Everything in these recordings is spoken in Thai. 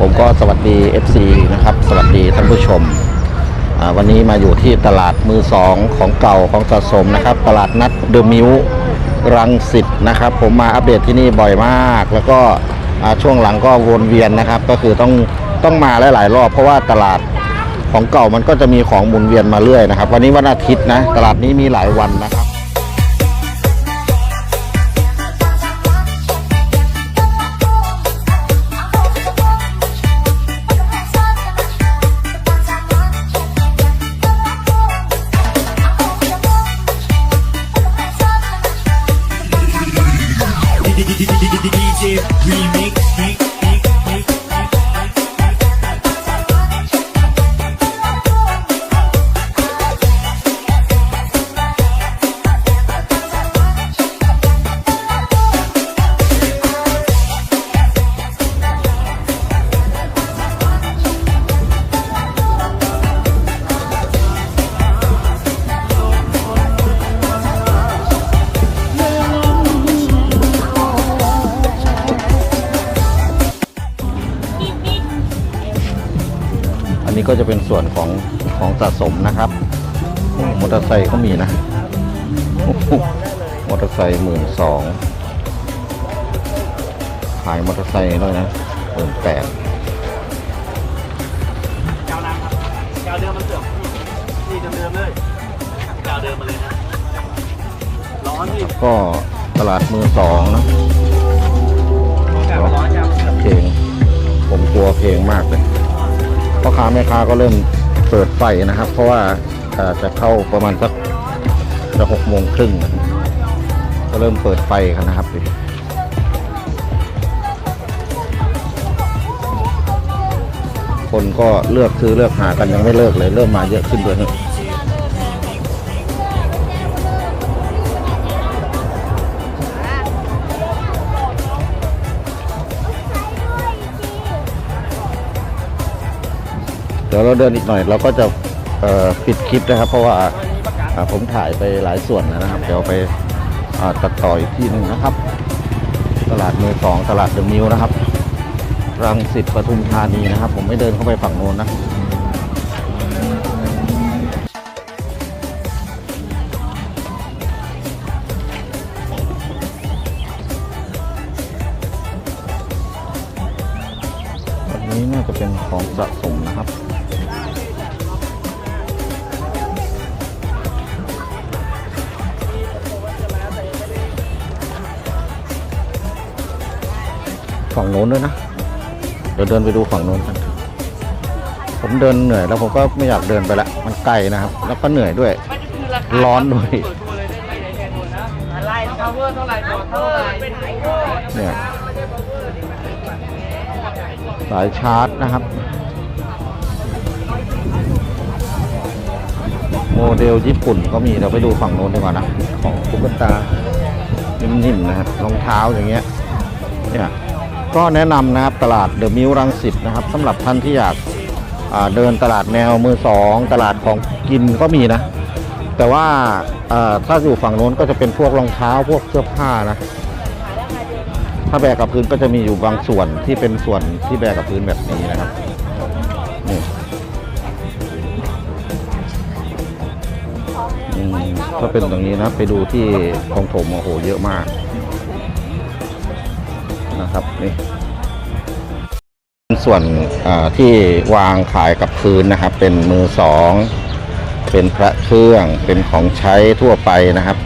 ผมก็สวัสดี FC นะครับ สวัสดีท่านผู้ชม วันนี้มาอยู่ที่ตลาดมือสองของเก่าของสะสมนะครับ ตลาดนัดเดอะมิวรังสิตนะครับ ผมมาอัปเดตที่นี่บ่อยมาก แล้วก็ช่วงหลังก็วนเวียนนะครับ ก็คือต้องต้องมาหลายๆรอบเพราะว่าตลาดของเก่ามันก็จะมีของหมุนเวียนมาเรื่อยนะครับ วันนี้วันอาทิตย์นะ ตลาดนี้มีหลายวันนะครับ ก็จะเป็นส่วนของของสะสมนะครับอืมมอเตอร์ไซค์ก็มีนะโอ้โหมอเตอร์ไซค์หมื่นสองขายมอเตอร์ไซค์ด้วยนะหมื่นแปดเจ้าน้ำครับเจ้าเดิมมันเสื่อมนี่เดิมๆเลยเจ้าเดิมมาเลยนะร้อนนี่ก็ตลาดมือสองนะแต่ว่าร้อนจังเสื่อมเพลงผมกลัวเพลงมากเลย พ่อค้าแม่ค้าก็เริ่มเปิดไฟนะครับ เพราะว่าจะเข้าประมาณสักจะหกโมงครึ่งก็เริ่มเปิดไฟกันนะครับคนก็เลือกซื้อเลือกหากันยังไม่เลิกเลย เริ่มมาเยอะขึ้นด้วยนะ เดี๋ยวเราเดินอีกหน่อยเราก็จะปิดคลิปนะครับ เพราะว่าผมถ่ายไปหลายส่วนนะครับ เดี๋ยวไปตัดต่ออีกที่หนึ่งนะครับ ตลาดมือสองตลาดเดอะมิวนะครับ รังสิตปทุมธานีนะครับ ผมไม่เดินเข้าไปฝั่งโน้นนะอันนี้น่าจะเป็นของสะสมนะครับ ฝั่งโน้นด้วยนะ เดี๋ยวเดินไปดูฝั่งโน้นกัน ผมเดินเหนื่อยแล้วผมก็ไม่อยากเดินไปละ มันไกลนะครับ แล้วก็เหนื่อยด้วย ร้อนด้วย อะไรพาวเวอร์เท่าไหร่ก่อนเท่าไหร่เป็นไอโก้เนี่ยสายชาร์จนะครับ โมเดลญี่ปุ่นก็มีเราไปดูฝั่งโน้นดีกว่านะ ของตุ๊กตานิ่มๆนะครับรองเท้าอย่างเงี้ยเนี่ย ก็แนะนำนะครับตลาดเดอะมิวรังสิตนะครับสำหรับท่านที่อยากเดินตลาดแนวมือสองตลาดของกินก็มีนะ แต่ว่าถ้าอยู่ฝั่งโน้นก็จะเป็นพวกรองเท้าพวกเสื้อผ้านะ ถ้าแบกกับพื้นก็จะมีอยู่บางส่วนที่เป็นส่วนที่แบกกับพื้นแบบนี้นะครับนี่ถ้าเป็นตรงนี้นะไปดูที่ของถมโอ้โหเยอะมาก นะครับนี่ส่วนที่วางขายกับพื้นนะครับ เป็นมือสองเป็นพระเครื่องเป็นของใช้ทั่วไปนะครับ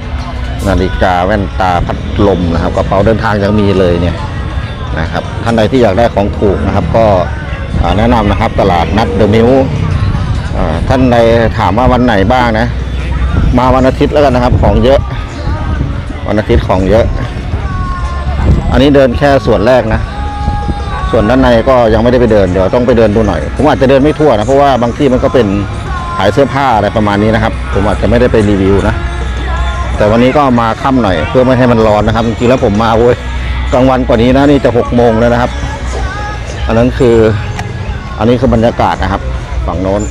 นาฬิกาแว่นตาพัดลมนะครับกระเป๋าเดินทางยังมีเลยเนี่ยนะครับท่านใดที่อยากได้ของถูกนะครับ ก็แนะนำนะครับตลาดนัดเดอะมิวท่านใดถามว่าวันไหนบ้างนะ มาวันอาทิตย์แล้วกันนะครับ ของเยอะ วันอาทิตย์ของเยอะ อันนี้เดินแค่ส่วนแรกนะ ส่วนด้านในก็ยังไม่ได้ไปเดินเดี๋ยวต้องไปเดินดูหน่อย ผมอาจจะเดินไม่ทั่วนะ เพราะว่าบางที่มันก็เป็นขายเสื้อผ้าอะไรประมาณนี้นะครับ ผมอาจจะไม่ได้ไปรีวิวนะ แต่วันนี้ก็มาค่ำหน่อย เพื่อไม่ให้มันร้อนนะครับจริงๆแล้วผมมาเว้ยกลางวันกว่านี้นะนี่จะหกโมงแล้วนะครับ อันนั้นคืออันนี้คือบรรยากาศนะครับ ฝั่งโน้น